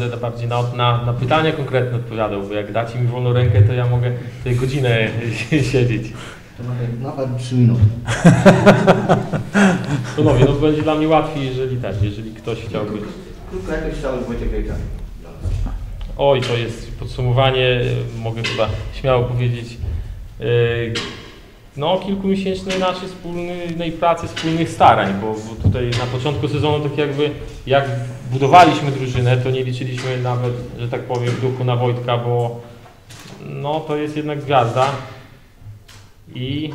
będę bardziej na, na, na pytania konkretne odpowiadał, bo jak dacie mi wolną rękę, to ja mogę tutaj godzinę siedzieć. To mamy nawet 3 minuty. Panowie, no będzie dla mnie łatwiej, jeżeli tak, jeżeli ktoś chciałby. Krótko, jak to się stało z Wojtek Gejka? Oj, to jest podsumowanie, mogę chyba śmiało powiedzieć, e, no kilkumiesięcznej naszej wspólnej pracy, wspólnych starań, bo, bo tutaj na początku sezonu tak jakby jak budowaliśmy drużynę, to nie liczyliśmy nawet, że tak powiem, w duchu na Wojtka, bo no to jest jednak gwiazda i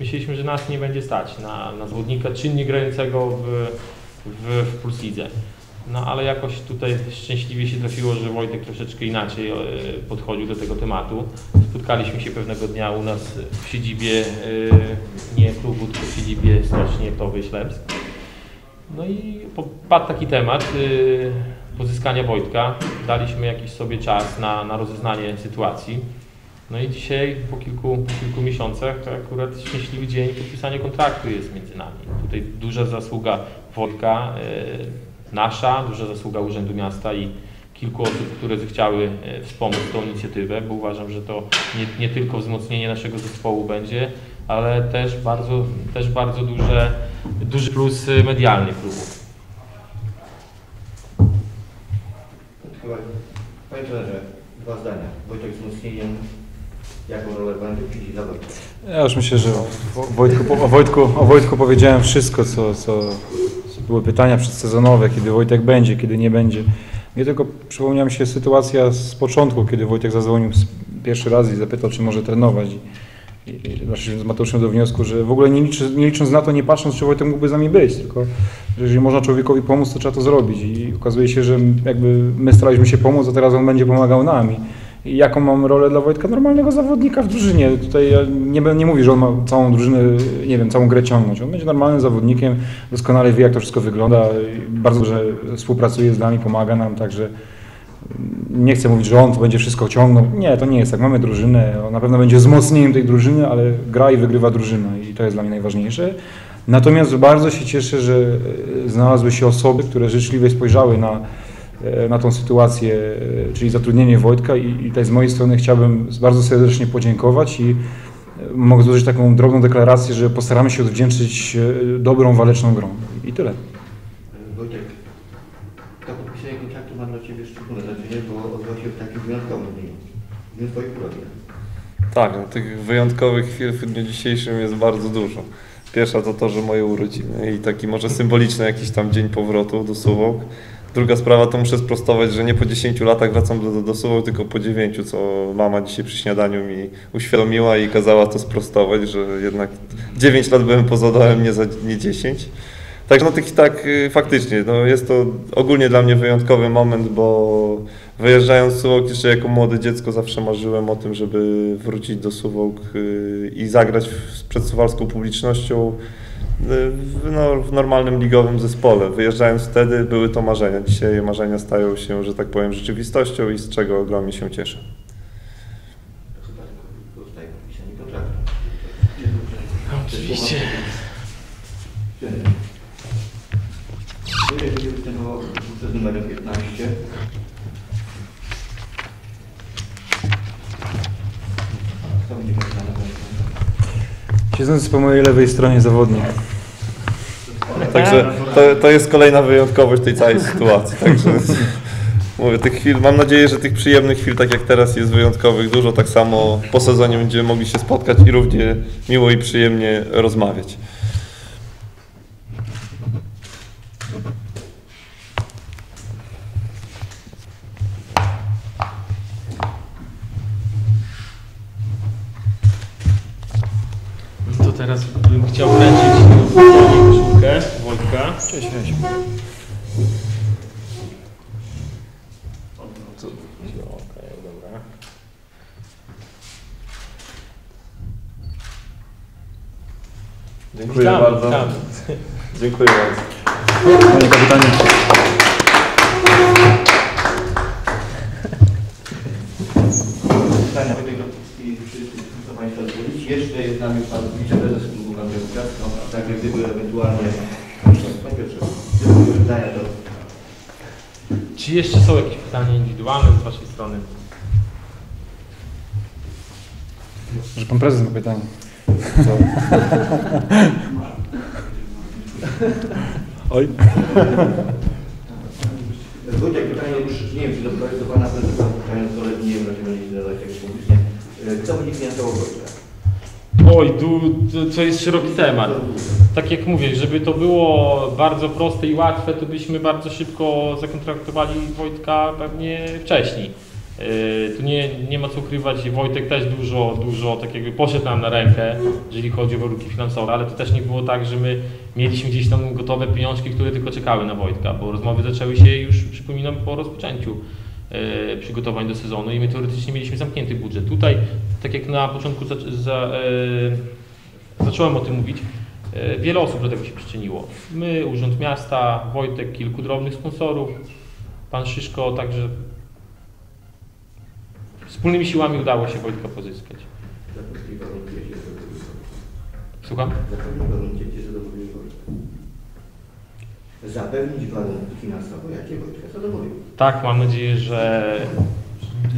myśleliśmy, że nas nie będzie stać na, na zawodnika czynnie grającego w, w, w Plus Lidze. No ale jakoś tutaj szczęśliwie się trafiło, że Wojtek troszeczkę inaczej e, podchodził do tego tematu. Spotkaliśmy się pewnego dnia u nas w siedzibie, e, nie klubu, tylko w siedzibie Stoczni Jektowej Ślepsk. No i padł taki temat e, pozyskania Wojtka. Daliśmy jakiś sobie czas na, na rozeznanie sytuacji. No i dzisiaj po kilku, po kilku miesiącach akurat szczęśliwy dzień podpisania kontraktu jest między nami. Tutaj duża zasługa Wojtka, nasza, duża zasługa Urzędu Miasta i kilku osób, które zechciały e, wspomóc tą inicjatywę, bo uważam, że to nie, nie tylko wzmocnienie naszego zespołu będzie, ale też bardzo, też bardzo duże, duży plus e, medialny klubu. Panie trenerze, dwa zdania. Wojtek z wzmocnieniem, jaką rolę będzie widzi za? Ja już myślę, że o Wojtku, o Wojtku, o Wojtku powiedziałem wszystko, co, co były pytania przedsezonowe, kiedy Wojtek będzie, kiedy nie będzie. Mnie tylko przypomniała mi się sytuacja z początku, kiedy Wojtek zadzwonił pierwszy raz i zapytał, czy może trenować. I, i doszliśmy z Mateuszem do wniosku, że w ogóle nie, liczy, nie licząc na to, nie patrząc, czy Wojtek mógłby z nami być, tylko że jeżeli można człowiekowi pomóc, to trzeba to zrobić. I okazuje się, że jakby my staraliśmy się pomóc, a teraz on będzie pomagał nam. I jaką mam rolę dla Wojtka? Normalnego zawodnika w drużynie. Tutaj nie, nie mówię, że on ma całą drużynę, nie wiem, całą grę ciągnąć. On będzie normalnym zawodnikiem, doskonale wie, jak to wszystko wygląda. Bardzo dobrze współpracuje z nami, pomaga nam, także nie chcę mówić, że on będzie wszystko ciągnął. Nie, to nie jest tak. Mamy drużynę, on na pewno będzie wzmocnieniem tej drużyny, ale gra i wygrywa drużyna i to jest dla mnie najważniejsze. Natomiast bardzo się cieszę, że e, znalazły się osoby, które życzliwie spojrzały na, na tą sytuację, e, czyli zatrudnienie Wojtka i, i tutaj z mojej strony chciałbym bardzo serdecznie podziękować i e, mogę złożyć taką drobną deklarację, że postaramy się odwdzięczyć e, dobrą, waleczną grą. I tyle. Wojtek, to podpisanie kontraktu ma dla Ciebie szczególne znaczenie, bo odbywa się w takim wyjątkowym dniu. Dniu Twoich urodzin. Tak, no, tych wyjątkowych chwil w dniu dzisiejszym jest bardzo dużo. Pierwsza to to, że moje urodziny i taki może symboliczny jakiś tam dzień powrotu do Suwałk. Druga sprawa to muszę sprostować, że nie po 10 latach wracam do, do, do tylko po 9, co mama dzisiaj przy śniadaniu mi uświadomiła i kazała to sprostować, że jednak 9 lat byłem poza domem, nie, za, nie 10. Także no tak, tak y, faktycznie, no jest to ogólnie dla mnie wyjątkowy moment, bo wyjeżdżając z Suwałk jeszcze jako młode dziecko zawsze marzyłem o tym, żeby wrócić do Suwałk y, i zagrać przed suwalską publicznością w, no, w normalnym ligowym zespole. Wyjeżdżając wtedy były to marzenia. Dzisiaj marzenia stają się, że tak powiem, rzeczywistością i z czego ogromnie się cieszę. To. Oczywiście. Wojtek będzie występował z numerem 15. Kto będzie kapitanem Wojtka? Siedząc po mojej lewej stronie zawodnik. Także to, to jest kolejna wyjątkowość tej całej sytuacji. Także mówię, tych chwil, mam nadzieję, że tych przyjemnych chwil, tak jak teraz jest wyjątkowych dużo, tak samo po sezonie będziemy mogli się spotkać i równie miło i przyjemnie rozmawiać. To teraz bym chciał wręczyć koszulkę Wojtka. Cześć, cześć. Okej, dobra. Dziękuję Witamy, bardzo. witamy. Dziękuję bardzo. Panie kapitanie. Pytania Jeszcze jest z nami Pan Wiceprezes Klubu Andrzej Ciastko. Także gdyby ewentualnie... Gdyby pytania, to... Czy jeszcze są jakieś pytania indywidualne z Waszej strony? Że pan prezes ma pytanie. Oj. Wojtek, pytanie już, nie wiem, czy do, do Pana Prezesa, pytanie do kolegi, nie wiem, czy będzie zadać tak publicznie. E, Kto będzie finansował Wojtka? Oj, tu, to, jest szeroki temat. Tak jak mówię, żeby to było bardzo proste i łatwe, to byśmy bardzo szybko zakontraktowali Wojtka pewnie wcześniej. Yy, Tu nie, nie ma co ukrywać, Wojtek też dużo, dużo tak jakby poszedł nam na rękę, jeżeli chodzi o warunki finansowe, ale to też nie było tak, że my mieliśmy gdzieś tam gotowe pieniążki, które tylko czekały na Wojtka, bo rozmowy zaczęły się już, przypominam, po rozpoczęciu e, przygotowań do sezonu i my teoretycznie mieliśmy zamknięty budżet. Tutaj, tak jak na początku za, za, e, zacząłem o tym mówić, e, wiele osób do tego się przyczyniło. My, Urząd Miasta, Wojtek, kilku drobnych sponsorów, Pan Szyszko, także wspólnymi siłami udało się Wojtka pozyskać. Słucham? Zapewnić warunki finansowe, jakie Wojtka zadowolił. Tak, mam nadzieję, że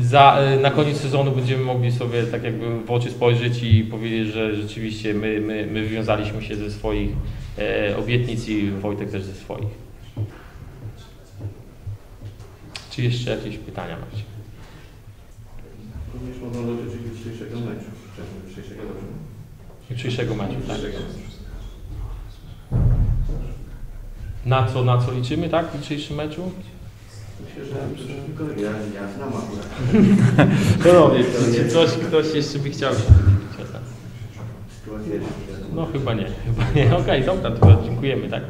za, e, na koniec sezonu będziemy mogli sobie tak jakby w oczy spojrzeć i powiedzieć, że rzeczywiście my, my, my wywiązaliśmy się ze swoich e, obietnic i Wojtek też ze swoich. Czy jeszcze jakieś pytania macie? Również mogą dotyczyć jutrzejszego meczu. Jutrzejszego. Jutrzejszego meczu, tak? Na co, na co liczymy, tak? W jutrzejszym meczu? Myślę, że ja, ja znam akurat. Panowie, czy coś, ktoś jeszcze by chciał się. No chyba nie, chyba nie. Okej, dobra, to dziękujemy, tak?